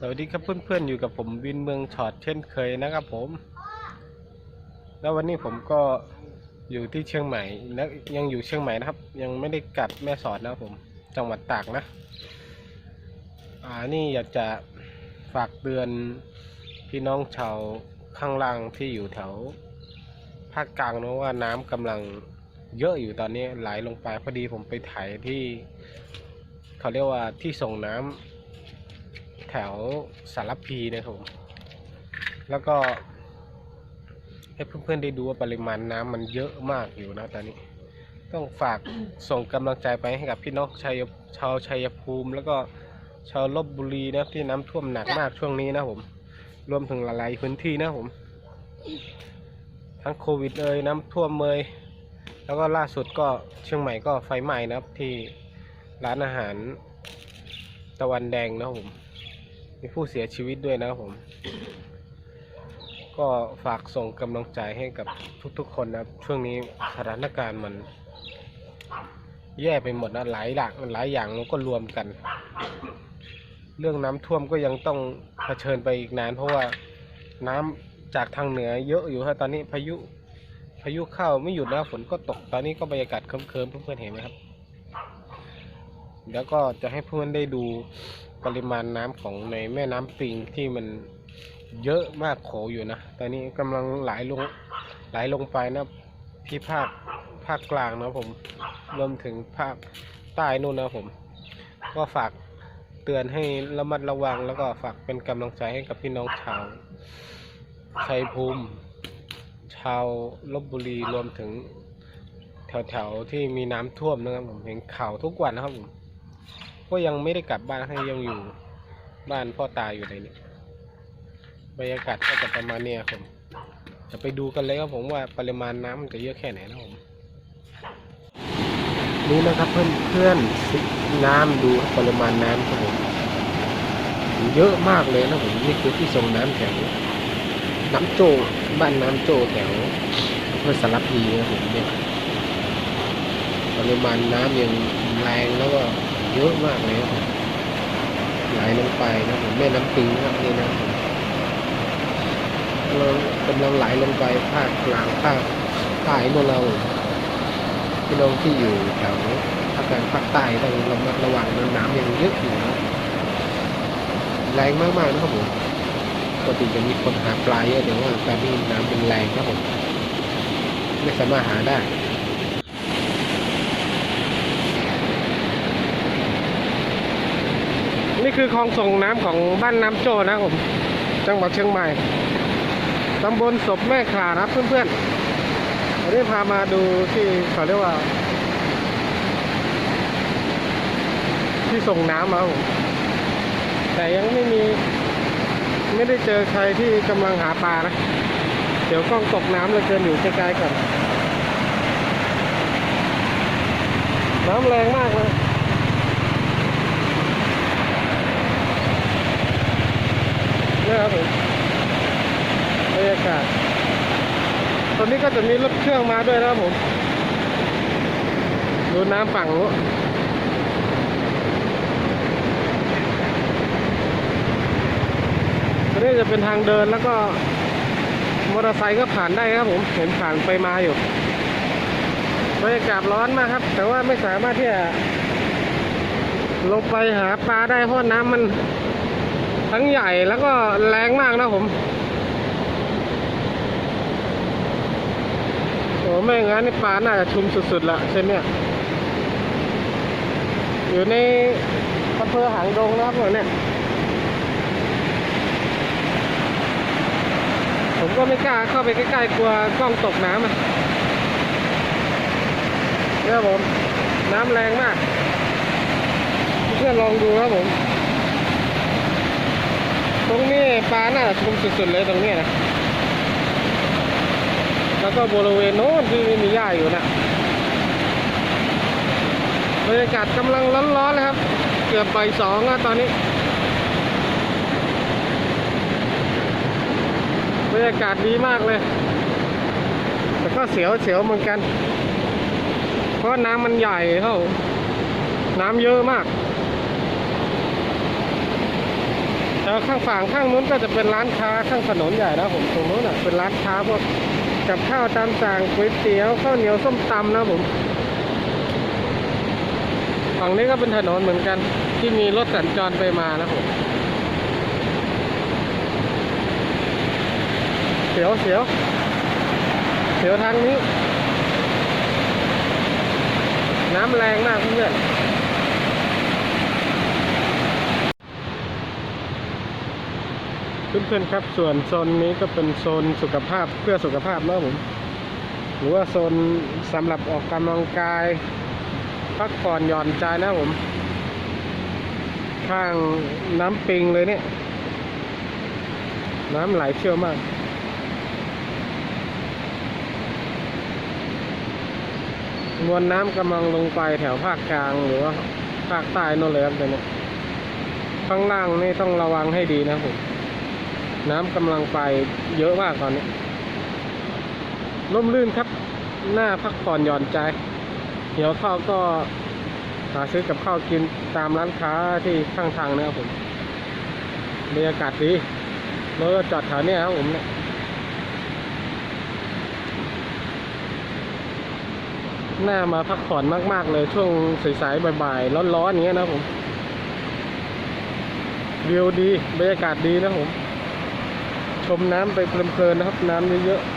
สวัสดีครับเพื่อนๆอยู่กับผมวินเมืองช็อตเช่นเคยนะครับผม แล้ววันนี้ผมก็อยู่ที่เชียงใหม่และยังอยู่เชียงใหม่นะครับ ยังไม่ได้กลับแม่สอดนะครับผมจังหวัดตากนะ อ่านี่อยากจะฝากเตือนพี่น้องชาวข้างล่างที่อยู่แถวภาคกลางนะว่าน้ำกำลังเยอะอยู่ตอนนี้ไหลลงไปพอดีผมไปถ่ายที่ เขาเรียกว่าที่ส่งน้ำแถวสารพีนะครับผมแล้วก็ ให้เพื่อนๆได้ดูว่าปริมาณน้ำมันเยอะมากอยู่นะตอนนี้ ต้องฝากส่งกำลังใจไปให้กับพี่น้องชัยชาวชัยภูมิ แล้วก็ชาวลบบุรีนะที่น้ำท่วมหนักมากช่วงนี้นะผมรวมถึงหลายๆพื้นที่นะผม ทั้งโควิดเอ่ยน้ำท่วมเมยแล้วก็ล่าสุดก็เชียงใหม่ก็ไฟไหม้นะครับที่ร้านอาหารตะวันแดงนะผม มีผู้เสียชีวิตด้วยนะครับผม ก็ฝากส่งกำลังใจให้กับทุกๆ คนนะครับ ช่วงนี้สถานการณ์มัน แย่ไปหมดนะหลายหลักหลายอย่างมันก็รวมกัน เรื่องน้ำท่วมก็ยังต้องเผชิญไปอีกนาน เพราะว่าน้ำจากทางเหนือเยอะอยู่ครับตอนนี้พายุพายุเข้าไม่หยุดนะฝนก็ตกตอนนี้ก็บรรยากาศเคลิ้มๆเพื่อนๆเห็นไหมครับ แล้วก็จะให้เพื่อนได้ดู ปริมาณน้ำของในแม่น้ำปิงที่มันเยอะมากโขอยู่นะ ตอนนี้กำลังไหลลงไหลลงไปนะที่ภาคภาคกลางนะผมรวมถึงภาคใต้นู่นนะผม ก็ฝากเตือนให้ระมัดระวังแล้วก็ฝากเป็นกำลังใจให้กับพี่น้องชาวชัยภูมิ ชาวลบบุรีรวมถึงแถวๆที่มีน้ำท่วมนะครับผมเห็นข่าวทุกวันนะครับผม ก็ยังไม่ได้กลับบ้านให้ยังอยู่บ้านพ่อตาอยู่ในนี้บรรยากาศก็จะประมาณเนี้ยครับผมจะไปดูกันเลยครับผมว่าปริมาณน้ำมันจะเยอะแค่ไหนนะครับผมนี่นะครับเพื่อนเพื่อนๆน้ำดูปริมาณน้ำครับผมเยอะมากเลยนะผมนี่คือที่ส่งน้ำแถวน้ำโจบ้านน้ำโจแถวอำเภอสารพีนะผมเนี่ยปริมาณน้ำยังแรงแล้วก็ เยอะมากเลยครับไหลลงไปนะผมแม่น้ำปิงนะครับนี่นะผมเรากำลังไหลลงไปภาคกลางภาคใต้ขอเราพี่น้องที่อยู่แถวภาคกลางภาคใต้ต้องระมัดระวังนะน้ำยังเยอะอยู่นะแรงมากๆนะครับผมปกติจะมีคนหาปลาเยอะแต่ว่าตอนนี้น้ำเป็นแรงครับผมไม่สามารถหาได้ นี่คือคลองส่งน้ำของบ้านน้ำโจนะครับผม จังหวัดเชียงใหม่ตำบลศพแม่ขลานะเพื่อนๆวันนี้พามาดูที่เขาเรียกว่า ที่ส่งน้ำมาผมแต่ยังไม่มีไม่ได้เจอใครที่กำลังหาปลานะ เดี๋ยวกล้องตกน้ำเลยเกินอยู่ใกล้ๆกันน้ำแรงมากเลยนี่ครับผมบรรยากาศ ตอนนี้ ก็จะมีรถเครื่องมาด้วยนะครับผม ดูน้ำฝั่งนู้นตอนนี้จะเป็นทางเดินแล้วก็มอเตอร์ไซค์ก็ผ่านได้ครับผม เห็นผ่านไปมาอยู่บรรยากาศร้อนมากครับ แต่ว่าไม่สามารถที่จะลงไปหาปลาได้เพราะน้ำมันทั้งใหญ่แล้วก็แรงมากนะผม อ้ไม่งั้นนี่ปลาน่าจะชุมสุดๆละใช่ไหมอยู่ในอำเภอหางดงนะครับเนี่ยผมก็ไม่กล้าเข้าไปใกล้ๆกลัวกล้องตกน้ำอะเนี่ยผม น้ำแรงมาก เพื่อนลองดูครับผม ตรงนี้ปลาน่าจะชุมสุดๆเลยตรงนี้นะ แล้วก็บริเวณโน้นที่มีหญ้าอยู่นะบรรยากาศกำลังร้อนๆเลยครับ เกือบใบสองแล้วตอนนี้ บรรยากาศดีมากเลย แต่ก็เสียวเสียวเหมือนกัน เพราะน้ำมันใหญ่เข้า น้ำเยอะมากแแล้วข้างฝั่งข้างนู้นก็จะเป็นร้านค้าข้างถนนใหญ่นะผมตรงนู้นอะเป็นร้านค้าพวก กับข้าวตามสั่งก๋วยเตี๋ยวข้าวเหนียวส้มตำนะผม ฝั่งนี้ก็เป็นถนนเหมือนกัน ที่มีรถสัญจรไปมานะผมเสียวเสียวเสียวทางนี้ น้ำแรงมากเพื่อน เพื่อนๆครับ ส่วนโซนนี้ก็เป็นโซนสุขภาพเพื่อสุขภาพนะผม หรือว่าโซนสำหรับออกกำลังกาย พักผ่อนหย่อนใจนะผม ข้างน้ำปิงเลยเนี่ย น้ำไหลเชี่ยวมากมวลน้ำกำลังลงไปแถวภาคกลางหรือว่าภาคใต้โน่นเลยครับตอนนี้ข้างล่างนี่ต้องระวังให้ดีนะผม น้ำกำลังไปเยอะมากตอนนี้ร่มรื่นครับ หน้าพักผ่อนหย่อนใจ เดี๋ยวข้าวก็หาซื้อกับข้าวกินตามร้านค้าที่ข้างทางนะครับผมบรรยากาศดีรถจอดแถวนี้ครับผมเนี่ยหน้ามาพักผ่อนมาก ๆ เลยช่วงสายๆบ่ายๆร้อนๆอย่างเงี้ยนะผมวิวดี บรรยากาศดีนะผม ชมน้ำไปเพลินๆนะครับ น้ำเยอะๆ